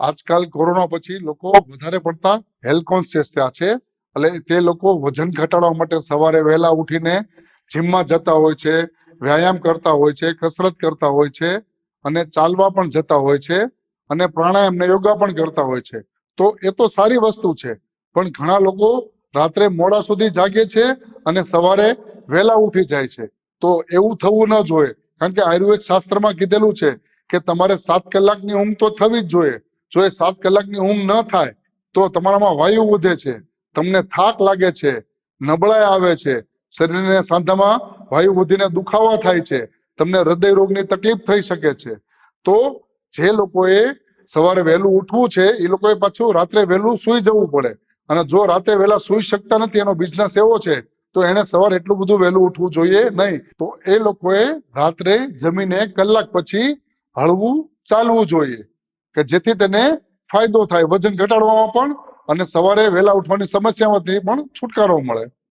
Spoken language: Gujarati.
આજકાલ કોરોના પછી લોકો વધારે પડતા હેલ્થ કોન્શિયસ થયા છે. એટલે તે લોકો વજન ઘટાડવા માટે સવારે વહેલા ઉઠીને જીમમાં જતા હોય છે વ્યાયામ કરતા હોય છે કસરત કરતા હોય છે અને ચાલવા પણ જતા હોય છે અને પ્રાણાયામ ને યોગા પણ કરતા હોય છે. તો એ તો સારી વસ્તુ છે પણ ઘણા લોકો રાત્રે મોડા સુધી જાગે છે અને સવારે વહેલા ઉઠી જાય છે. તો એવું થવું ન જોઈએ. કારણ કે આયુર્વેદ શાસ્ત્રમાં કીધેલું છે કે તમારે સાત કલાકની ઊંઘ તો થવી જ જોઈએ. જો એ સાત કલાકની ઊંઘ ન થાય, તો તમારામાં વાયુ વધે છે, તમને થાક લાગે છે, નબળાઈ આવે છે, શરીરને સાંધામાં વાયુ વધીને દુખાવા થાય છે, તમને હૃદય રોગની તકલીફ થઈ શકે છે. તો જે લોકોએ સવારે વહેલું ઉઠવું છે, એ લોકોએ પાછું રાત્રે વહેલું સૂઈ જવું પડે. અને જો રાત્રે વહેલા સૂઈ શકતા નથી, એનો બિઝનેસ એવો છે, તો એને સવારે એટલું બધું વહેલું ઉઠવું જોઈએ નહીં. તો એ લોકોએ રાત્રે જમીને કલાક પછી હળવું ચાલવું જોઈએ. કે જેથી તેને ફાયદો થાય. વજન ઘટાડવામાં પણ અને સવારે વહેલા ઉઠવાની સમસ્યામાંથી પણ છુટકારો મળે.